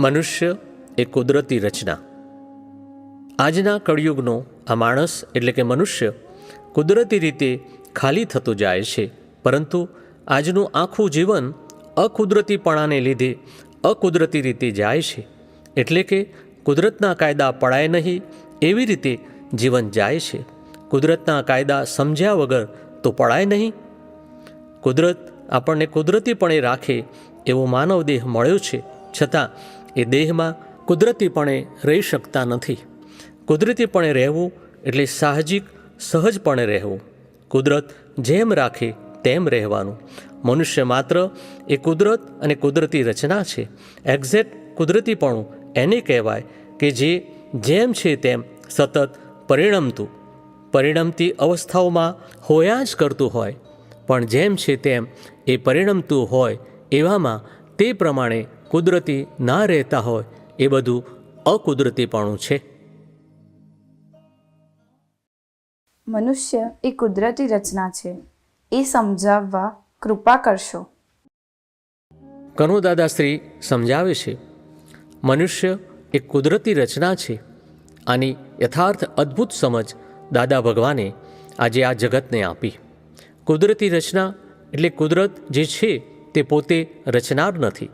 મનુષ્ય એ કુદરતી રચના. આજના કળિયુગનો આ માણસ એટલે કે મનુષ્ય કુદરતી રીતે ખાલી થતો જાય છે, પરંતુ આજનું આખું જીવન અકુદરતીપણાને લીધે અકુદરતી રીતે જાય છે. એટલે કે કુદરતના કાયદા પડાય નહીં એવી રીતે જીવન જાય છે. કુદરતના કાયદા સમજ્યા વગર તો પડાય નહીં. કુદરત આપણને કુદરતીપણે રાખે એવો માનવ દેહ મળ્યો છે. છતાં એ દેહમાં કુદરતીપણે રહી શકતા નથી. કુદરતીપણે રહેવું એટલે સાહજિક, સહજપણે રહેવું. કુદરત જેમ રાખે તેમ રહેવાનું. મનુષ્ય માત્ર એ કુદરત અને કુદરતી રચના છે. એક્ઝેક્ટ કુદરતીપણું એને કહેવાય કે જે જેમ છે તેમ સતત પરિણમતું. પરિણમતી અવસ્થાઓમાં હોયા જ કરતું હોય, પણ જેમ છે તેમ એ પરિણમતું હોય એવામાં તે પ્રમાણે કુદરતી ના રહેતા હોય એ બધું અકુદરતીપણું છે. મનુષ્ય એ કુદરતી રચના છે. એ સમજાવવા કૃપા કરશો. કનુ દાદાશ્રી સમજાવે છે મનુષ્ય એ કુદરતી રચના છે આની યથાર્થ અદ્ભુત સમજ દાદા ભગવાને આજે આ જગતને આપી. કુદરતી રચના એટલે કુદરત જે છે તે પોતે રચનાર નથી.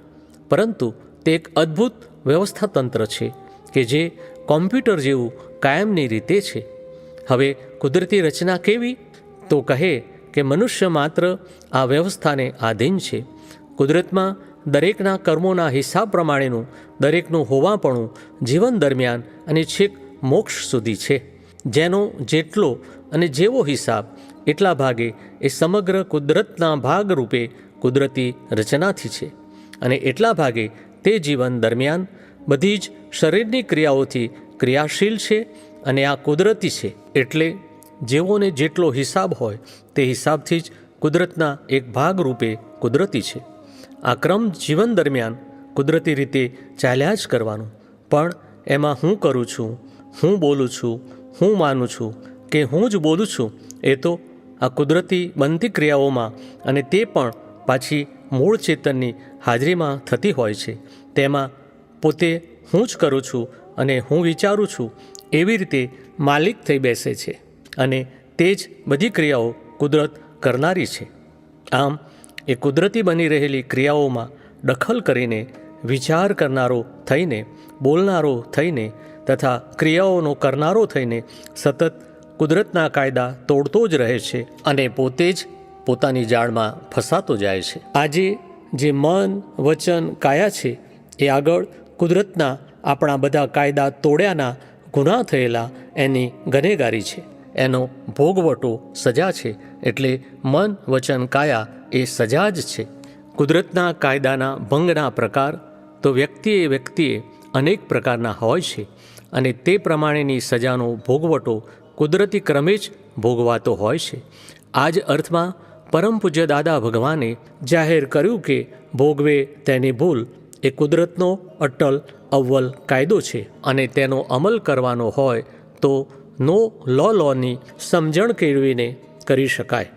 પરંતુ તે એક અદ્ભુત વ્યવસ્થા તંત્ર છે કે જે કોમ્પ્યુટર જેવું કાયમની રીતે છે. હવે કુદરતી રચના કેવી? તો કહે કે મનુષ્ય માત્ર આ વ્યવસ્થાને આધીન છે. કુદરતમાં દરેકના કર્મોના હિસાબ પ્રમાણેનું, દરેકનું હોવાપણું જીવન દરમિયાન અને છેક મોક્ષ સુધી છે. જેનો જેટલો અને જેવો હિસાબ, એટલા ભાગે એ સમગ્ર કુદરતના ભાગરૂપે કુદરતી રચનાથી છે. અને એટલા ભાગે તે જીવન દરમિયાન બધી જ શરીરની ક્રિયાઓથી ક્રિયાશીલ છે અને આ કુદરતી છે. એટલે જેઓને જેટલો હિસાબ હોય તે હિસાબથી જ કુદરતના એક ભાગ રૂપે કુદરતી છે. આ ક્રમ જીવન દરમિયાન કુદરતી રીતે ચાલ્યા જ કરવાનું. પણ એમાં હું કરું છું, હું બોલું છું, હું માનું છું કે હું જ બોલું છું એ તો આ કુદરતી બનતી ક્રિયાઓમાં અને તે પણ પાછી મૂળ ચેતનની હાજરીમાં થતી હોય છે. તેમાં, પોતે હું જ કરું છું અને હું વિચારું છું એવી રીતે માલિક થઈ બેસે છે અને તે જ બધી ક્રિયાઓ કુદરત કરનારી છે. આમ, એ કુદરતી બની રહેલી ક્રિયાઓમાં દખલ કરીને વિચાર કરનારો થઈને, બોલનારો થઈને તથા ક્રિયાઓનો કરનારો થઈને સતત કુદરતના કાયદા તોડતો જ રહે છે અને પોતે જ પોતાની જાળમાં ફસાતો જાય છે. આજે જે મન, વચન, કાયા છે, એ આગળ કુદરતના આપણા બધા કાયદા તોડ્યાના ગુના થયેલા એની ગનેગારી છે. એનો ભોગવટો સજા છે, એટલે મન, વચન, કાયા એ સજા જ છે. કુદરતના કાયદાના ભંગના પ્રકાર તો વ્યક્તિએ વ્યક્તિએ અનેક પ્રકારના હોય છે અને તે પ્રમાણેની સજાનો ભોગવટો કુદરતી ક્રમે જ ભોગવાતો હોય છે. આ જ અર્થમાં પરમ પૂજ્ય દાદા ભગવાને જાહેર કર્યું કે ભોગવે તેની ભૂલ. એ કુદરતનો અટલ, અવ્વલ કાયદો છે અને તેનો અમલ કરવાનો હોય તો નો લો લોની સમજણ કેળવીને કરી શકાય.